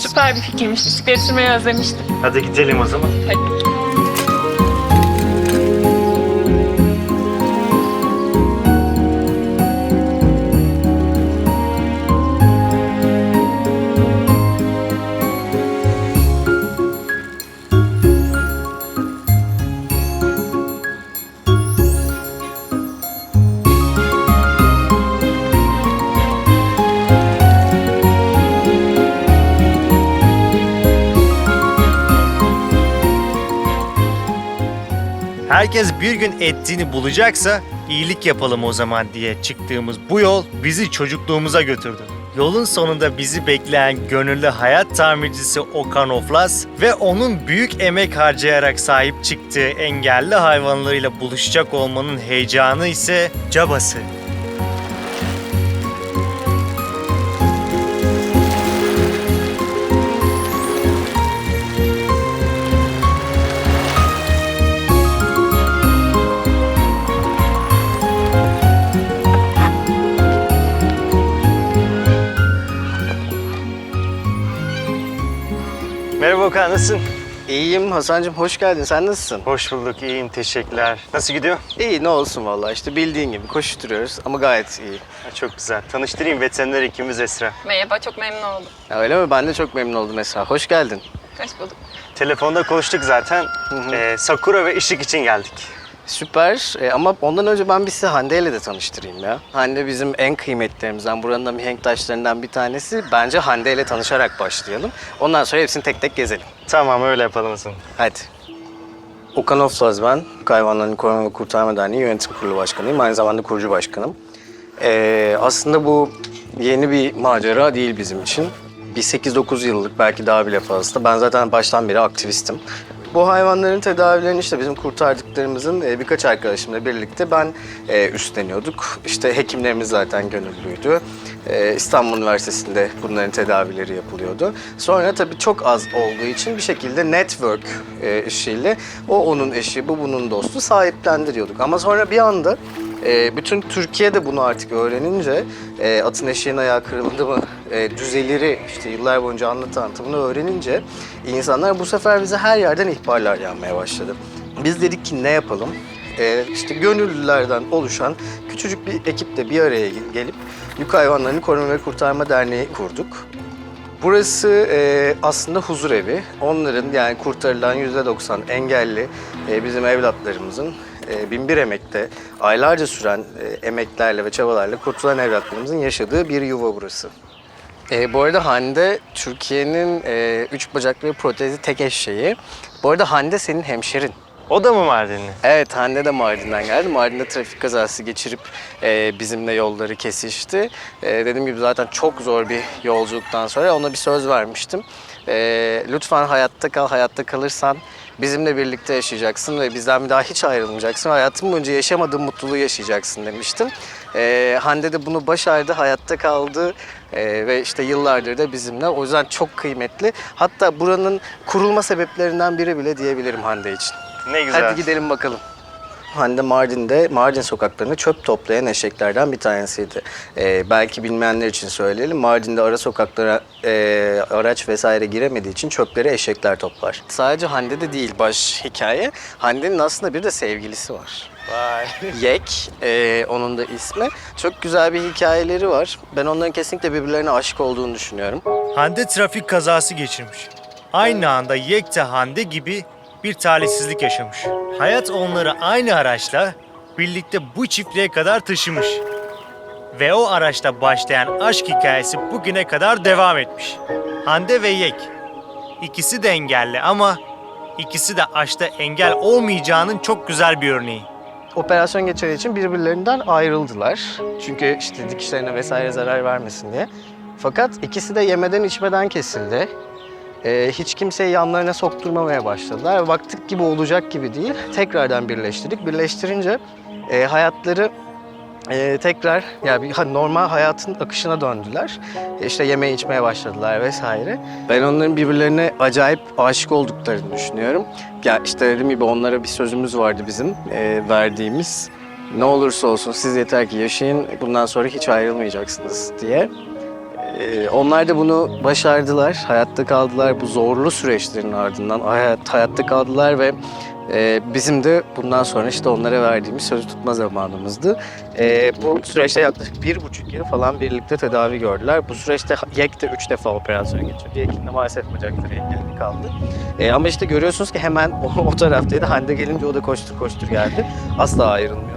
Süper bir fikirmiş. Bisiklet sürmeyi özlemiştim. Hadi gidelim o zaman. Hadi. Herkes bir gün ettiğini bulacaksa iyilik yapalım o zaman diye çıktığımız bu yol bizi çocukluğumuza götürdü. Yolun sonunda bizi bekleyen gönüllü hayat tamircisi Okan Oflas ve onun büyük emek harcayarak sahip çıktığı engelli hayvanlarıyla buluşacak olmanın heyecanı ise cabası. Merhaba Okan, nasılsın? İyiyim Hasan'cığım hoş geldin. Sen nasılsın? Hoş bulduk, iyiyim, teşekkürler. Nasıl gidiyor? İyi ne olsun vallahi işte bildiğin gibi koşturuyoruz ama gayet iyi. Ha, Çok güzel. Tanıştırayım veteriner hekimimiz Esra. Merhaba, çok memnun oldum. Ya öyle mi? Ben de çok memnun oldum Esra. Hoş geldin. Hoş bulduk. Telefonda konuştuk zaten. Ee, Sakura ve Işık için geldik. Süper Ee, ama ondan önce ben bir size Hande ile de tanıştırayım ya. Hande bizim en kıymetlerimizden, buranın da mihenk taşlarından bir tanesi. Bence Hande ile tanışarak başlayalım. Ondan sonra hepsini tek tek gezelim. Tamam öyle yapalım o zaman. Hadi. Okan Oflaz ben. Hayvanların Koruma ve Kurtarma Derneği Yönetim Kurulu Başkanıyım. Aynı zamanda kurucu başkanım. Ee, aslında bu yeni bir macera değil bizim için. Bir 8-9 yıllık belki daha bile fazla. Ben zaten baştan beri aktivistim. Bu hayvanların tedavilerini işte bizim kurtardıklarımızın e, birkaç arkadaşımla birlikte ben e, üstleniyorduk. İşte hekimlerimiz zaten gönüllüydü. E, İstanbul Üniversitesi'nde bunların tedavileri yapılıyordu. Sonra tabii çok az olduğu için bir şekilde network işiyle o onun eşi, bu bunun dostu sahiplendiriyorduk. Ama sonra bir anda e, bütün Türkiye'de bunu artık öğrenince e, atın eşeğin ayağı kırıldı mı e, düzeleri işte yıllar boyunca anlatan anlatımını öğrenince insanlar bu sefer bize her yerden ihbarlar yanmaya başladı. Biz dedik ki ne yapalım? E, işte gönüllülerden oluşan küçücük bir ekiple bir araya gelip Yük Hayvanlarını Koruma ve Kurtarma Derneği kurduk. Burası e, aslında huzur evi. Onların yani kurtarılan %90 engelli e, bizim evlatlarımızın e, binbir emekte aylarca süren e, emeklerle ve çabalarla kurtulan evlatlarımızın yaşadığı bir yuva burası. E, bu arada Hande Türkiye'nin e, üç bacaklı protezi tek eşeği. Bu arada Hande senin hemşerin. O da mı Mardinli? Evet Hande de Mardin'den geldi. Mardin'de trafik kazası geçirip e, bizimle yolları kesişti. E, dediğim gibi zaten çok zor bir yolculuktan sonra ona bir söz vermiştim. E, lütfen hayatta kal, hayatta kalırsan bizimle birlikte yaşayacaksın ve bizden bir daha hiç ayrılmayacaksın. Hayatın boyunca yaşamadığın mutluluğu yaşayacaksın demiştim. E, Hande de bunu başardı, hayatta kaldı e, ve işte yıllardır da bizimle. O yüzden çok kıymetli. Hatta buranın kurulma sebeplerinden biri bile diyebilirim Hande için. Ne güzel. Hadi gidelim bakalım. Hande Mardin'de, Mardin sokaklarında çöp toplayan eşeklerden bir tanesiydi. Ee, belki bilmeyenler için söyleyelim. Mardin'de ara sokaklara e, araç vesaire giremediği için çöpleri eşekler toplar. Sadece Hande'de değil baş hikaye. Hande'nin aslında bir de sevgilisi var. Vay. Yek, e, onun da ismi. Çok güzel bir hikayeleri var. Ben onların kesinlikle birbirlerine aşık olduğunu düşünüyorum. Hande trafik kazası geçirmiş. Aynı anda Yekte Hande gibi bir talihsizlik yaşamış. Hayat onları aynı araçla birlikte bu çiftliğe kadar taşımış. Ve o araçta başlayan aşk hikayesi bugüne kadar devam etmiş. Hande ve Yek. İkisi de engelli ama ikisi de aşkta engel olmayacağının çok güzel bir örneği. operasyon geçirdiği için birbirlerinden ayrıldılar. Çünkü işte dikişlerine vesaire zarar vermesin diye. Fakat ikisi de yemeden içmeden kesildi. Ee, hiç kimseyi yanlarına sokturmamaya başladılar. Baktık gibi olacak gibi değil. Tekrardan birleştirdik. Birleştirince e, hayatları e, tekrar yani normal hayatın akışına döndüler. E, işte yeme içmeye başladılar vesaire. Ben onların birbirlerine acayip aşık olduklarını düşünüyorum. Ya işte dediğim gibi onlara bir sözümüz vardı bizim e, verdiğimiz. Ne olursa olsun siz yeter ki yaşayın, bundan sonra hiç ayrılmayacaksınız diye. Ee, onlar da bunu başardılar, hayatta kaldılar. Bu zorlu süreçlerin ardından hayat, hayatta kaldılar ve e, bizim de bundan sonra işte onlara verdiğimiz sözü tutma zamanımızdı. E, bu süreçte yaklaşık bir buçuk yıl falan birlikte tedavi gördüler. Bu süreçte Yek de üç defa operasyon geçirdi. Yek'in maalesef bacakları engelli kaldı. E, ama işte görüyorsunuz ki hemen o, o taraftaydı. Hande gelince o da koştur koştur geldi. Asla ayrılmıyorlar.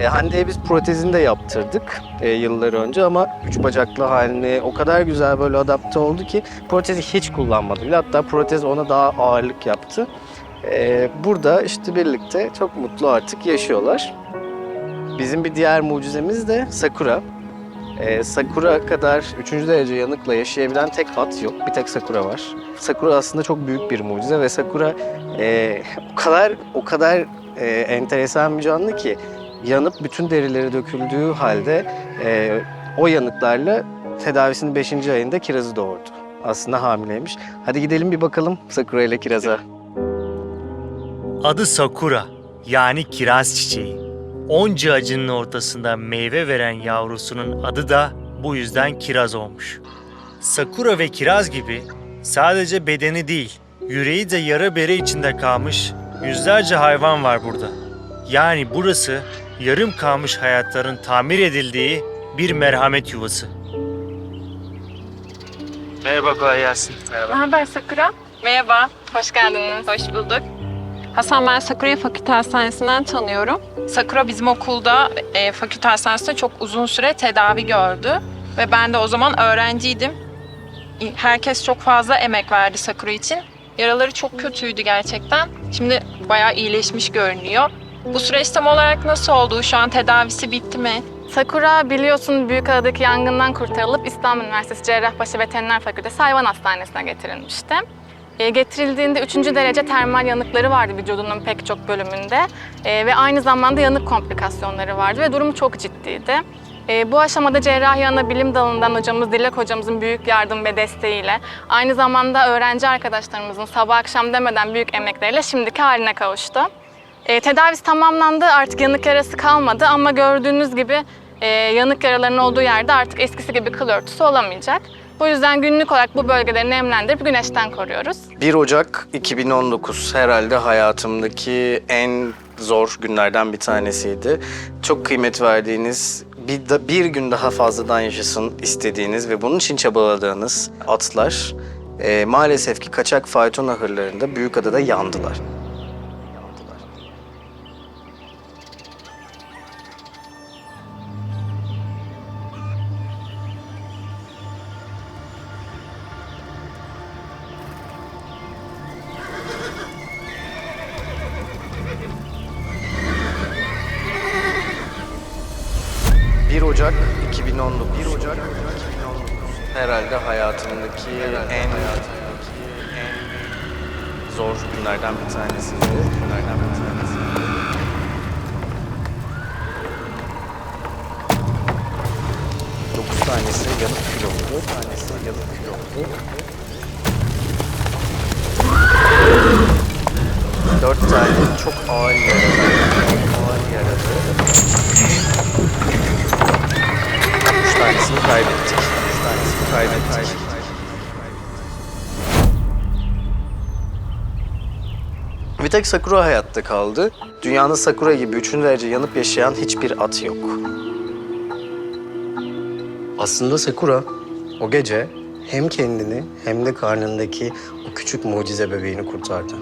E, Hande'ye biz protezini de yaptırdık e, yıllar önce ama üç bacaklı haline o kadar güzel böyle adapte oldu ki protezi hiç kullanmadı bile. Hatta protez ona daha ağırlık yaptı. E, burada işte birlikte çok mutlu artık yaşıyorlar. Bizim bir diğer mucizemiz de Sakura. E, Sakura kadar 3. derece yanıkla yaşayabilen tek at yok. Bir tek Sakura var. Sakura aslında çok büyük bir mucize ve Sakura e, o kadar o kadar e, enteresan bir canlı ki yanıp bütün derileri döküldüğü halde e, o yanıklarla tedavisinin 5. ayında kirazı doğurdu. Aslında hamileymiş. Hadi gidelim bir bakalım Sakura ile kiraza. Adı Sakura yani kiraz çiçeği. Onca acının ortasında meyve veren yavrusunun adı da bu yüzden kiraz olmuş. Sakura ve kiraz gibi sadece bedeni değil, yüreği de yara bere içinde kalmış yüzlerce hayvan var burada. Yani burası yarım kalmış hayatların tamir edildiği bir merhamet yuvası. Merhaba kolay gelsin. Ne haber Sakura? Merhaba, hoş geldiniz. Hoş bulduk. Hasan ben Sakura'yı fakülte hastanesinden tanıyorum. Sakura bizim okulda e, fakülte hastanesinde çok uzun süre tedavi gördü. Ve ben de o zaman öğrenciydim. Herkes çok fazla emek verdi Sakura için. Yaraları çok kötüydü gerçekten. Şimdi bayağı iyileşmiş görünüyor. Bu süreç tam olarak nasıl oldu? Şu an tedavisi bitti mi? Sakura biliyorsun Büyükada'daki yangından kurtarılıp İstanbul Üniversitesi Cerrahpaşa Veteriner Fakültesi Hayvan Hastanesi'ne getirilmişti. E, getirildiğinde 3. derece termal yanıkları vardı vücudunun pek çok bölümünde E, ve aynı zamanda yanık komplikasyonları vardı ve durumu çok ciddiydi. E, bu aşamada cerrahi ana bilim dalından hocamız Dilek hocamızın büyük yardım ve desteğiyle aynı zamanda öğrenci arkadaşlarımızın sabah akşam demeden büyük emekleriyle şimdiki haline kavuştu. E, tedavisi tamamlandı artık yanık yarası kalmadı ama gördüğünüz gibi e, yanık yaraların olduğu yerde artık eskisi gibi kıl örtüsü olamayacak. Bu yüzden günlük olarak bu bölgeleri nemlendirip güneşten koruyoruz. 1 Ocak 2019 herhalde hayatımdaki en zor günlerden bir tanesiydi. Çok kıymet verdiğiniz, bir, da, bir gün daha fazladan yaşasın istediğiniz ve bunun için çabaladığınız atlar e, maalesef ki kaçak fayton ahırlarında Büyükada'da yandılar. Ocak 2019. 1 Ocak 2019. Herhalde hayatımdaki en hayatımdaki en zor günlerden bir tanesiydi. Günlerden bir tanesiydi. Dokuz tanesi yanık kül oldu. Tanesi yanık kül oldu. Dört tane çok ağır yaralı. Tek Sakura hayatta kaldı. Dünyada Sakura gibi üçüncü derece yanıp yaşayan hiçbir at yok. Aslında Sakura o gece hem kendini hem de karnındaki o küçük mucize bebeğini kurtardı.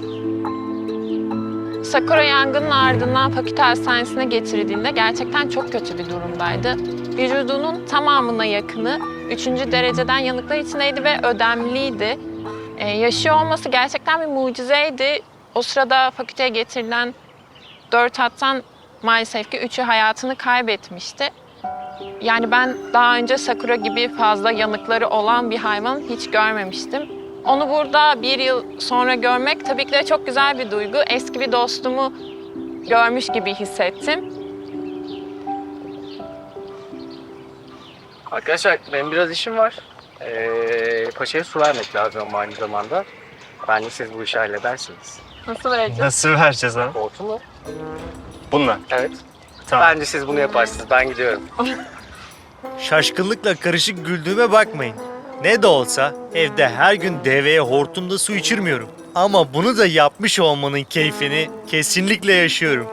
Sakura yangının ardından fakülte hastanesine getirildiğinde gerçekten çok kötü bir durumdaydı. Vücudunun tamamına yakını 3. dereceden yanıklar içindeydi ve ödemliydi. Ee, yaşıyor olması gerçekten bir mucizeydi. O sırada fakülteye getirilen 4 hattan maalesef ki 3'ü hayatını kaybetmişti. Yani ben daha önce Sakura gibi fazla yanıkları olan bir hayvan hiç görmemiştim. Onu burada bir yıl sonra görmek tabii ki de çok güzel bir duygu. Eski bir dostumu görmüş gibi hissettim. Arkadaşlar benim biraz işim var. Ee, paşaya su vermek lazım aynı zamanda. Bence siz bu işi halledersiniz. Nasıl vereceğim? Nasıl vereceğiz ha? Oldu mu? Bununla. Evet. Tamam. Bence siz bunu yaparsınız. Ben gidiyorum. Şaşkınlıkla karışık güldüğüme bakmayın. Ne de olsa evde her gün deveye hortumda su içirmiyorum. Ama bunu da yapmış olmanın keyfini kesinlikle yaşıyorum.